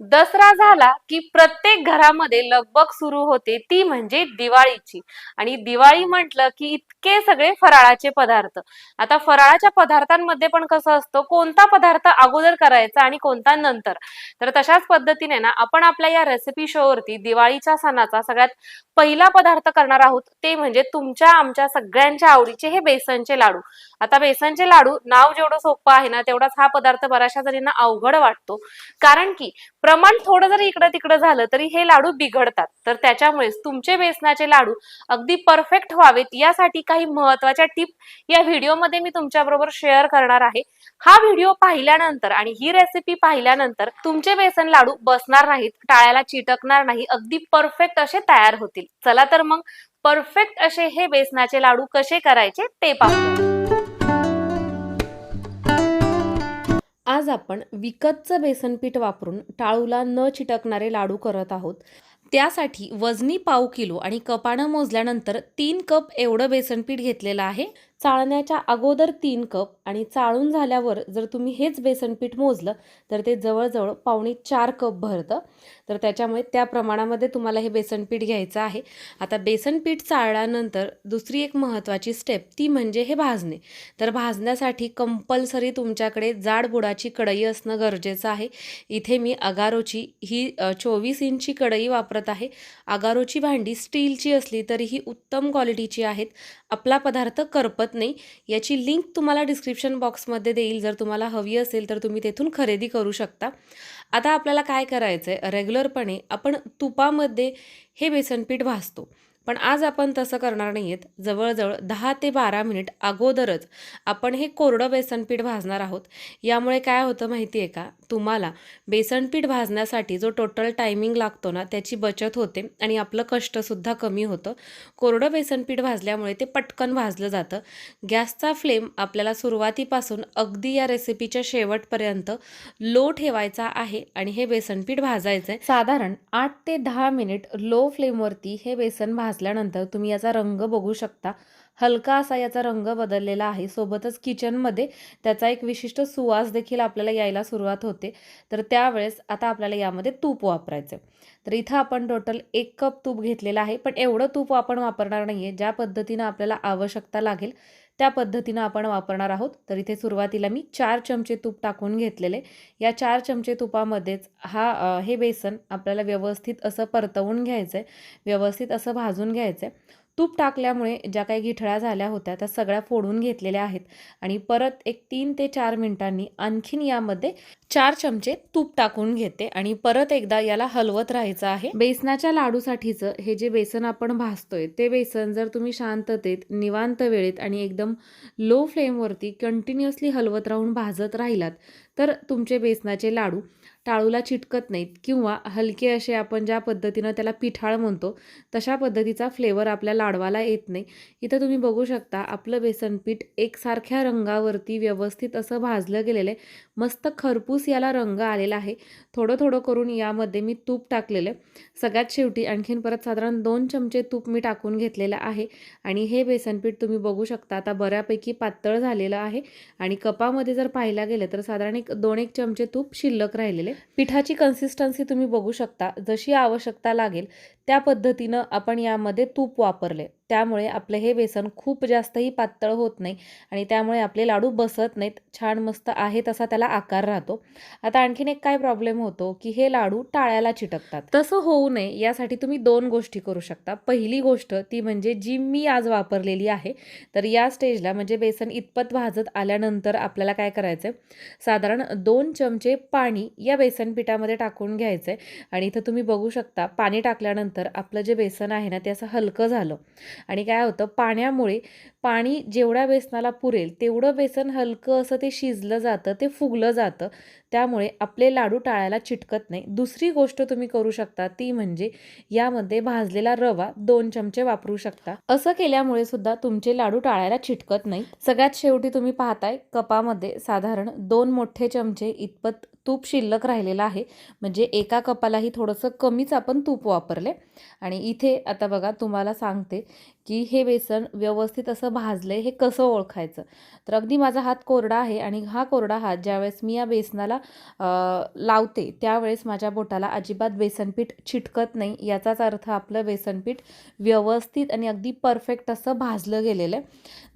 दसरा झाला की प्रत्येक घरामध्ये लगबग सुरू होते ती म्हणजे दिवाळीची. आणि दिवाळी म्हटलं की इतके सगळे फराळाचे पदार्थ. आता फराळाच्या पदार्थांमध्ये पण कसं असतं कोणता पदार्थ अगोदर करायचा आणि कोणता नंतर? तर तशाच पद्धतीने ना आपण आपल्या या रेसिपी शो वरती दिवाळीच्या सणाचा सगळ्यात पहिला पदार्थ करणार आहोत ते म्हणजे तुमच्या आमच्या सगळ्यांच्या आवडीचे हे बेसनचे लाडू. आता बेसनचे लाडू नाव जेवढं सोपं आहे ना तेवढाच हा पदार्थ बऱ्याचशा जणींना अवघड वाटतो. कारण की प्रमाण थोडं जरी इकडं तिकडं झालं तरी हे लाडू बिघडतात. तर त्याच्यामुळेच तुमचे बेसनाचे लाडू अगदी परफेक्ट व्हावेत यासाठी काही महत्त्वाच्या टिप या व्हिडिओमध्ये मी तुमच्याबरोबर शेअर करणार आहे. हा व्हिडिओ पाहिल्यानंतर आणि ही रेसिपी पाहिल्यानंतर तुमचे बेसन लाडू बसणार नाहीत टाळ्याला चिटकणार नाही अगदी परफेक्ट असे तयार होतील. चला तर मग परफेक्ट असे हे बेसनाचे लाडू कसे करायचे ते पाहू आज आपण विकतचं बेसनपीठ वापरून टाळूला न चिटकणारे लाडू करत आहोत. त्यासाठी वजनी पाव किलो आणि कपानं मोजल्यानंतर तीन कप एवढं बेसनपीठ घेतलेलं आहे. चाळण्याच्या अगोदर तीन कप आणि चाळून झाल्यावर जर तुम्ही हेच बेसनपीठ मोजलं तर ते जवळजवळ पावणे चार कप भरतं. तर त्याच्यामुळे त्या प्रमाणामध्ये तुम्हाला हे बेसनपीठ घ्यायचं आहे. आता बेसनपीठ चाळल्यानंतर दुसरी एक महत्त्वाची स्टेप ती म्हणजे हे भाजणे. तर भाजण्यासाठी कंपल्सरी तुमच्याकडे जाड बुडाची कढई असणं गरजेचं आहे. इथे मी अगारोची ही चोवीस इंची कढई वापरत आहे. अगारोची भांडी स्टीलची असली तरीही उत्तम क्वालिटीची आहेत. आपला पदार्थ करपत नाही. याची लिंक तुम्हाला डिस्क्रिप्शन बॉक्समध्ये देईल. जर तुम्हाला हवी असेल तर तुम्ही तेथून खरेदी करू शकता. आता आपल्याला काय करायचं आहे रेग्युलरपणे आपण तुपामध्ये हे बेसनपीठ भाजतो. पण आज आपण तसं करणार नाही आहेत जवळजवळ दहा ते बारा मिनिट अगोदरच आपण हे कोरडं बेसनपीठ भाजणार आहोत. यामुळे काय होतं माहिती आहे का? तुम्हाला बेसनपीठ भाजण्यासाठी जो टोटल टायमिंग लागतो ना त्याची बचत होते आणि आपलं कष्टसुद्धा कमी होतं. कोरडं बेसनपीठ भाजल्यामुळे ते पटकन भाजलं जातं. गॅसचा फ्लेम आपल्याला सुरुवातीपासून अगदी या रेसिपीच्या शेवटपर्यंत लो ठेवायचा आहे आणि हे बेसनपीठ भाजायचं आहे साधारण आठ ते दहा मिनिट लो फ्लेमवरती हे बेसन भाजल्यानंतर तुम्ही याचा रंग बघू शकता. हलका असा याचा रंग बदललेला आहे. सोबतच किचनमध्ये त्याचा एक विशिष्ट सुवास देखील आपल्याला यायला सुरुवात होते. तर त्यावेळेस आता आपल्याला यामध्ये तूप वापरायचं तर इथं आपण टोटल एक कप तूप घेतलेलं आहे. पण एवढं तूप आपण वापरणार नाही आहे ज्या पद्धतीनं आपल्याला आवश्यकता लागेल त्या पद्धतीनं आपण वापरणार आहोत. तर इथे सुरुवातीला मी चार चमचे तूप टाकून घेतलेले. या चार चमचे तुपामध्येच हा हे बेसन आपल्याला व्यवस्थित असं परतवून घ्यायचं आहे व्यवस्थित असं भाजून घ्यायचं आहे तूप टाकल्यामुळे ज्या काही गिठळ्या झाल्या होत्या त्या सगळ्या फोडून घेतलेल्या आहेत. आणि परत एक तीन ते चार मिनिटांनी आणखीन यामध्ये चार चमचे तूप टाकून घेते. आणि परत एकदा याला हलवत राहायचं आहे. बेसनाच्या लाडूसाठीचं हे जे बेसन आपण भाजतोय ते बेसन जर तुम्ही शांततेत निवांत वेळेत आणि एकदम लो फ्लेमवरती कंटिन्युअसली हलवत राहून भाजत राहिलात तर तुमचे बेसनाचे लाडू टाळूला चिटकत नाहीत किंवा हलके असे आपण ज्या पद्धतीनं त्याला पिठाळ म्हणतो तशा पद्धतीचा फ्लेवर आपल्या लाडवाला येत नाही. इथं तुम्ही बघू शकता आपलं बेसनपीठ एकसारख्या रंगावरती व्यवस्थित असं भाजलं गेलेलं आहे. मस्त खरपूस याला रंग आलेला आहे. थोडं थोडं करून यामध्ये मी तूप टाकलेलं आहे. सगळ्यात शेवटी आणखीन परत साधारण दोन चमचे तूप मी टाकून घेतलेलं आहे. आणि हे बेसनपीठ तुम्ही बघू शकता आता बऱ्यापैकी पातळ झालेलं आहे. आणि कपामध्ये जर पाहायला गेलं तर साधारण एक दोन एक चमचे तूप शिल्लक राहिलेले पिठाची कन्सिस्टन्सी तुम्ही बघू शकता. जशी आवश्यकता लागेल त्या पद्धतीनं आपण यामध्ये तूप वापरले. त्यामुळे आपले हे बेसन खूप जास्तही पातळ होत नाही आणि त्यामुळे आपले लाडू बसत नाहीत. छान मस्त आहे तसा त्याला आकार राहतो. आता आणखीन एक काय प्रॉब्लेम होतो की हे लाडू टाळ्याला चिटकतात. तसं होऊ नये यासाठी तुम्ही दोन गोष्टी करू शकता. पहिली गोष्ट ती म्हणजे जी मी आज वापरलेली आहे तर या स्टेजला म्हणजे बेसन इतपत भाजत आल्यानंतर आपल्याला काय करायचं आहे साधारण दोन चमचे पाणी या बेसन पिठामध्ये टाकून घ्यायचं आहे आणि इथं तुम्ही बघू शकता पाणी टाकल्यानंतर आपलं जे बेसन आहे ना ते असं हलकं झालं. आणि काय होतं पाण्यामुळे पाणी जेवढ्या बेसनाला पुरेल तेवढं बेसन हलकं असं ते शिजलं जातं ते फुगलं जातं. त्यामुळे आपले लाडू टाळायला चिटकत नाही. दुसरी गोष्ट तुम्ही करू शकता ती म्हणजे यामध्ये भाजलेला रवा दोन चमचे वापरू शकता. असं केल्यामुळे सुद्धा तुमचे लाडू टाळायला चिटकत नाही. सगळ्यात शेवटी तुम्ही पाहताय कपामध्ये साधारण दोन मोठे चमचे इतपत तूप शिल्लक राहिलेलं आहे. म्हणजे एका कपालाही थोडंसं कमीच आपण तूप वापरले. आणि इथे आता बघा तुम्हाला सांगते की हे बेसन व्यवस्थित असं भाजलं आहे हे कसं ओळखायचं? तर अगदी माझा हात कोरडा आहे आणि हा कोरडा हात ज्यावेळेस मी या बेसनाला लावते त्यावेळेस माझ्या बोटाला अजिबात बेसनपीठ चिटकत नाही. याचाच अर्थ आपलं बेसनपीठ व्यवस्थित आणि अगदी परफेक्ट असं भाजलं गेलेलं आहे.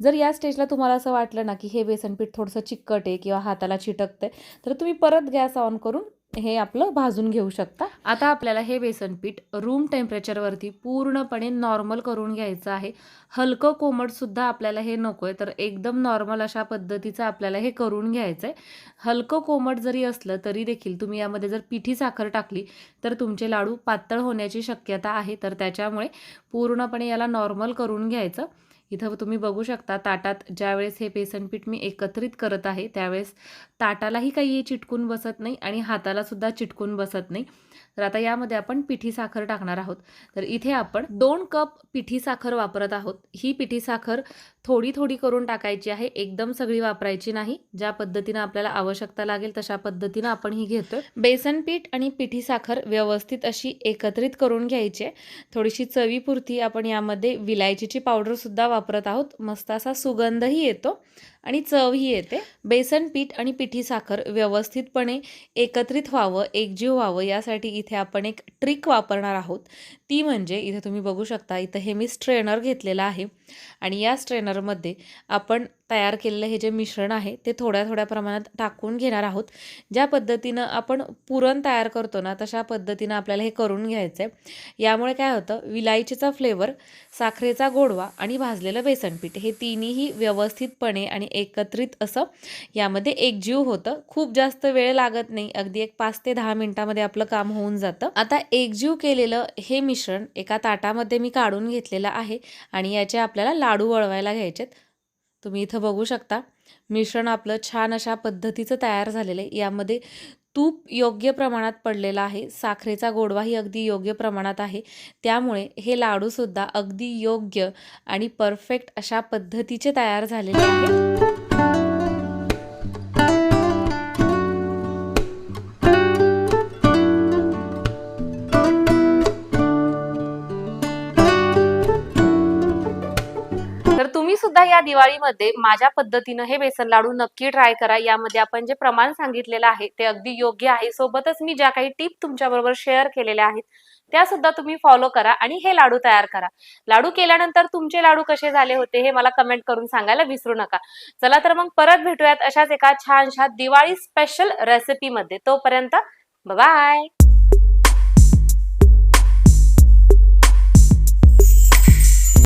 जर या स्टेजला तुम्हाला असं वाटलं ना की हे बेसनपीठ थोडंसं चिकट आहे किंवा हाताला चिटकतं आहे तर तुम्ही परत गॅस ऑन करून हे आपलं भाजून घेऊ शकता. आता आपल्याला हे बेसनपीठ रूम टेम्परेचरवरती पूर्णपणे नॉर्मल करून घ्यायचं आहे. हलकं कोमटसुद्धा आपल्याला हे नको आहे तर एकदम नॉर्मल अशा पद्धतीचं आपल्याला हे करून घ्यायचं आहे हलकं कोमट जरी असलं तरी देखील तुम्ही यामध्ये जर पिठी साखर टाकली तर तुमचे लाडू पातळ होण्याची शक्यता आहे. तर त्याच्यामुळे पूर्णपणे याला नॉर्मल करून घ्यायचं. इथं तुम्ही बघू शकता ताटात ज्यावेळेस हे बेसनपीठ मी एकत्रित करत आहे त्यावेळेस ताटालाही काही चिटकून बसत नाही आणि हातालासुद्धा चिटकून बसत नाही. तर आता यामध्ये आपण पिठी साखर टाकणार आहोत. तर इथे आपण दोन कप पिठी साखर वापरत आहोत. ही पिठी साखर थोडी थोडी करून टाकायची आहे. एकदम सगळी वापरायची नाही. ज्या पद्धतीनं आपल्याला आवश्यकता लागेल तशा पद्धतीनं आपण ही घेतो बेसनपीठ आणि पिठी साखर व्यवस्थित अशी एकत्रित करून घ्यायची आहे. थोडीशी चवीपुरती आपण यामध्ये विलायचीची पावडरसुद्धा वापरत आहोत. मस्त असा सुगंधही येतो आणि चवही येते. बेसन पीठ आणि पिठी साखर व्यवस्थितपणे एकत्रित व्हावं एकजीव व्हावं यासाठी इथे आपण एक ट्रिक वापरणार आहोत. ती म्हणजे इथे तुम्ही बघू शकता इथं हे मी स्ट्रेनर घेतलेलं आहे. आणि या स्ट्रेनरमध्ये आपण तयार केलेलं हे जे मिश्रण आहे ते थोड्या थोड्या प्रमाणात टाकून घेणार आहोत. ज्या पद्धतीनं आपण पुरण तयार करतो ना तशा पद्धतीनं आपल्याला हे करून घ्यायचं आहे यामुळे काय होतं विलायचीचा फ्लेवर साखरेचा गोडवा आणि भाजलेलं बेसनपीठ हे तिन्हीही व्यवस्थितपणे आणि एकत्रित असं यामध्ये एकजीव होतं. खूप जास्त वेळ लागत नाही अगदी एक पाच ते दहा मिनिटामध्ये आपलं काम होऊन जातं. आता एकजीव केलेलं हे मिश्रण एका ताटामध्ये मी काढून घेतलेलं आहे आणि याचे आपल्या आपल्याला लाडू वळवायला घ्यायचेत. तुम्ही इथं बघू शकता मिश्रण आपलं छान अशा पद्धतीचं तयार झालेलं आहे. यामध्ये तूप योग्य प्रमाणात पडलेला आहे. साखरेचा गोडवाही अगदी योग्य प्रमाणात आहे. त्यामुळे हे लाडूसुद्धा अगदी योग्य आणि परफेक्ट अशा पद्धतीचे तयार झालेले आहेत तर तुम्ही सुद्धा या दिवाळीमध्ये माझ्या पद्धतीनं हे बेसन लाडू नक्की ट्राय करा. यामध्ये आपण जे प्रमाण सांगितलेलं आहे ते अगदी योग्य आहे. सोबतच मी ज्या काही टिप तुमच्याबरोबर शेअर केलेल्या आहेत त्या सुद्धा तुम्ही फॉलो करा आणि हे लाडू तयार करा. लाडू केल्यानंतर तुमचे लाडू कसे झाले होते हे मला कमेंट करून सांगायला विसरू नका. चला तर मग परत भेटूयात अशाच एका छानशा दिवाळी स्पेशल रेसिपीमध्ये तोपर्यंत बाय